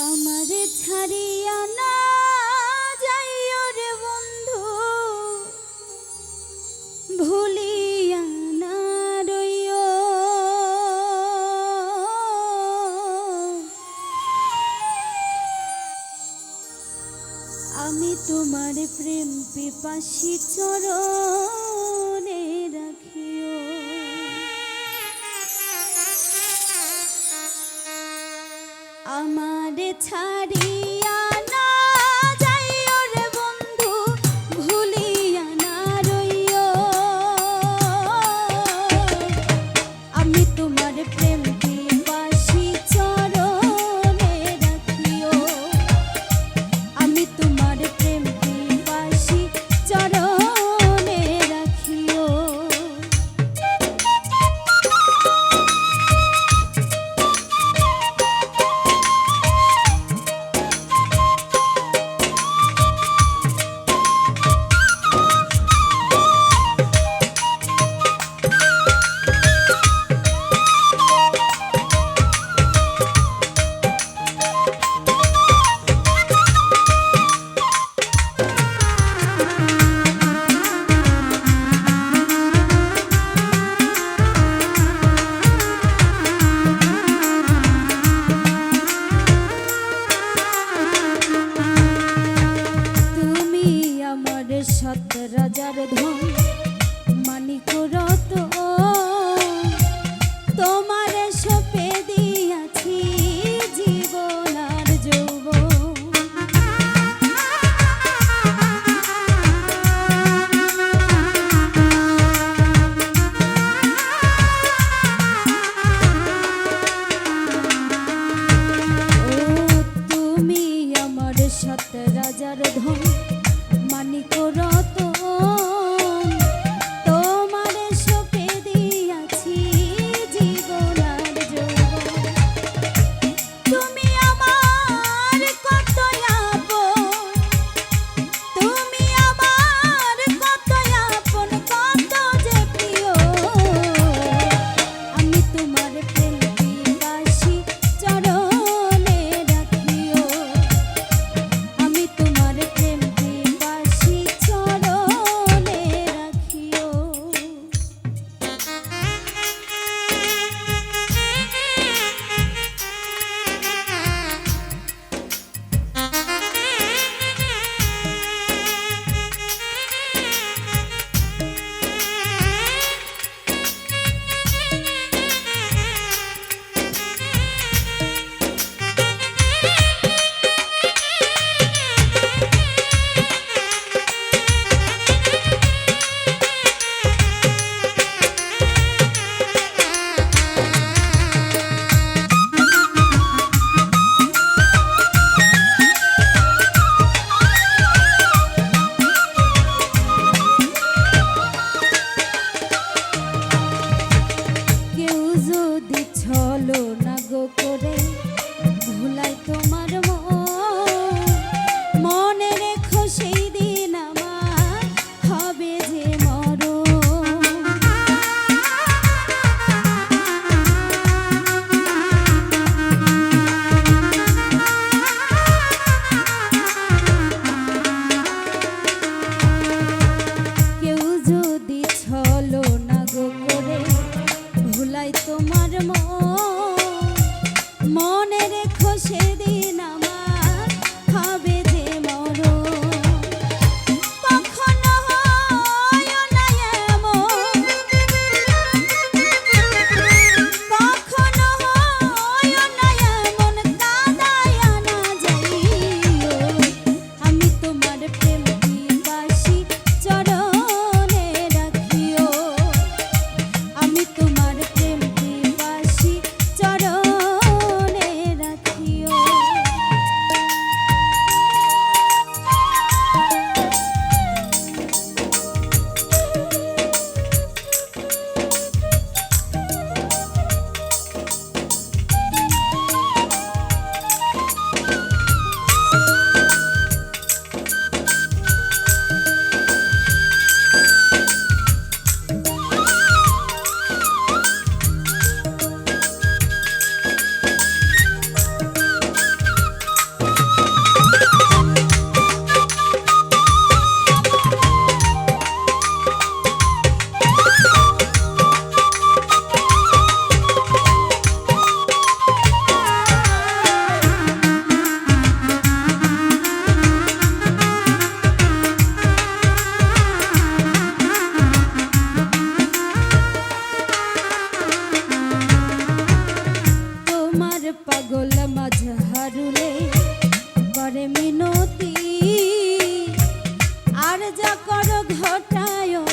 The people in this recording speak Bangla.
আমারে ছাড়িয়া না রে বন্ধু। ভুলিয়া না রইও। আমি তোমার প্রেম পিপাসী চরণে আমারে সেদিন যা কর ঘটায়।